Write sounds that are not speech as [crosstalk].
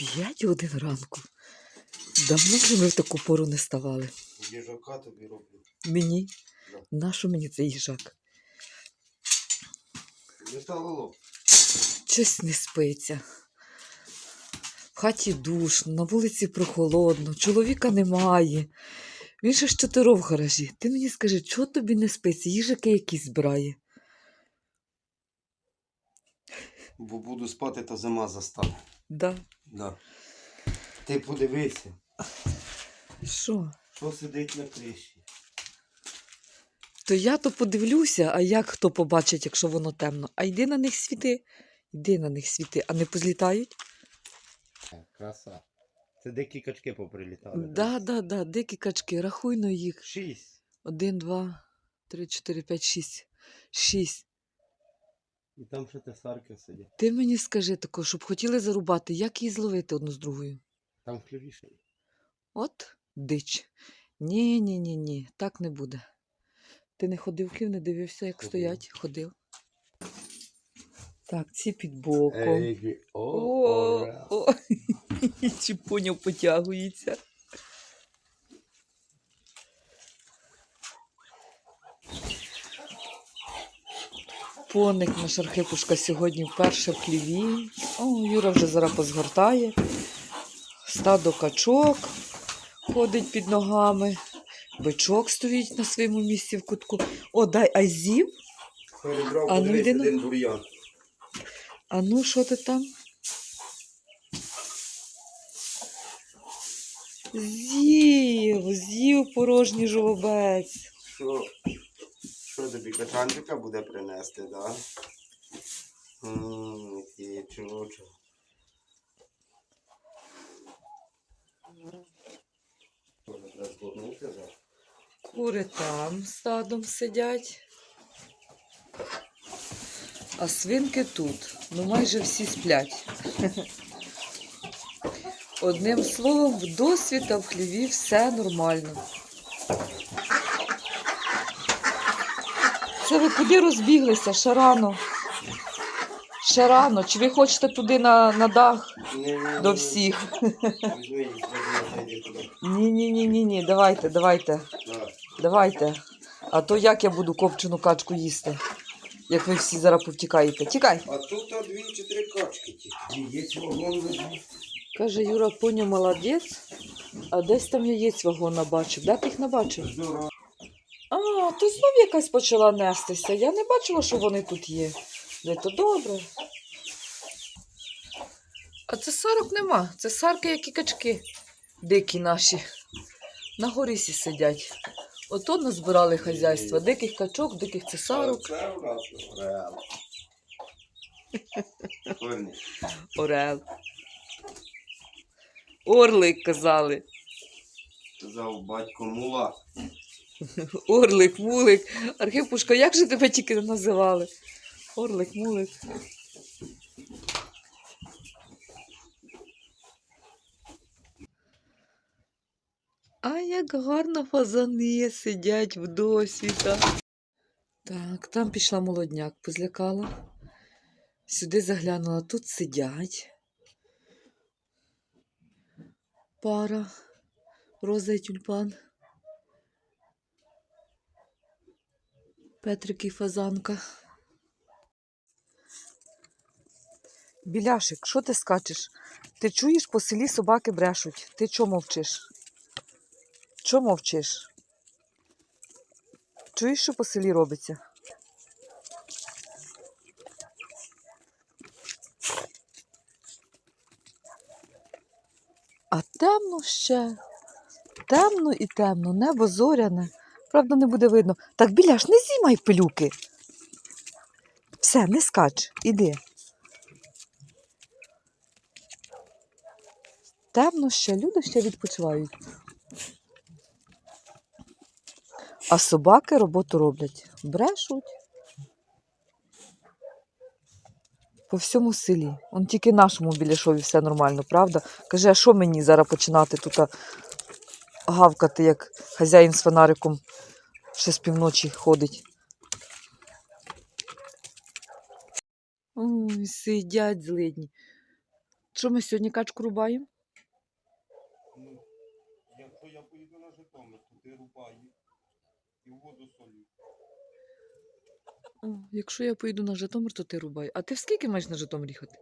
П'ять годин ранку. Давно вже ми в таку пору не ставали. Їжака тобі роблю. Мені? Да. Нащо мені цей їжак? Металолом. Щось не спиться. В хаті душно, на вулиці прохолодно, чоловіка немає. Він ще ж чотиро в гаражі. Ти мені скажи, чого тобі не спиться? Їжаки якісь збирає. Бо буду спати, то зима застане. Да. Да. Ти подивися, Що? що сидить на криші. То я то подивлюся, а як хто побачить, якщо воно темно. А йди на них світи, йди на них світи, а не позлітають? Краса. Це дикі качки поприлітали. Да, да, да, дикі качки, рахуй на їх. Шість. Один, два, три, чотири, п'ять, шість. Шість. І там ще те сарки сидять. Ти мені скажи тако, щоб хотіли зарубати, як її зловити одну з другою? Там хлівіше. От дич. Ні, ні, ні, ні, так не буде. Ти не ходив в хлів, не дивився, як Ходив. стоять? Ходив. Так, ці під боком. Ей, о, О, о. [laughs] Чи поняв потягується. Поник наш архипушка сьогодні вперше в хліві. О, Юра вже зараз позгортає. Стадо качок ходить під ногами. Бичок стоїть на своєму місці в кутку. О, дай азів. А ну, йди на- один бур'ян. А ну, що ти там? З'їв, з'їв порожній жолобець. Що? Тобі качанчика буде принести? Ммм, який зараз? Кури там стадом сидять. А свинки тут. Ну майже всі сплять. Одним словом, в досвіта в хліві все нормально. Це ви куди розбіглися? Ще рано. Ще рано. Чи ви хочете туди на, на дах до всіх? Туди. Ні, ні, ні, ні, ні. Давайте, давайте. Давайте. А то як я буду копчену качку їсти? Як ви всі зараз повтікаєте. Тікай. А тут дві чи три качки. Вагон везуть. Каже Юра, поня молодець, а десь там яєць вагон набачив. Де ти їх набачив? А, то знов якась почала нестися. Я не бачила, що вони тут є. Де то добре. А це сарок нема. Це сарки, як і качки. Дикі наші. На горісі сидять. Ото назбирали хазяйства. Диких качок, диких цесарок. Це у нас. Корні. Орел. Орлик казали. Сказав батько мула. [laughs] Орлик, мулик. Архипушка, як же тебе тільки називали? Орлик, мулик. А як гарно фазани сидять в досвіта. Так, там пішла молодняк, позлякала. Сюди заглянула, тут сидять. Пара. Роза і тюльпан. Петрик і фазанка. Біляшик, що ти скачеш? Ти чуєш, по селі собаки брешуть. Ти чого мовчиш? Чого мовчиш? Чуєш, що по селі робиться? А темно ще. Темно і темно, небо зоряне. Правда, не буде видно. Так, біляш, не зіймай пилюки. Все, не скач, іди. Темно ще, люди ще відпочивають. А собаки роботу роблять. Брешуть. По всьому селі. Он тільки нашому біляшові все нормально, правда? Каже, а що мені зараз починати тут гавкати, як хазяїн з фонариком ще з півночі ходить. Ой, сидять злидні. Що ми сьогодні качку рубаємо? Якщо я поїду на Житомир, то ти рубай і воду солі. О, якщо я поїду на Житомир, то ти рубай. А ти в скільки маєш на Житомир їхати?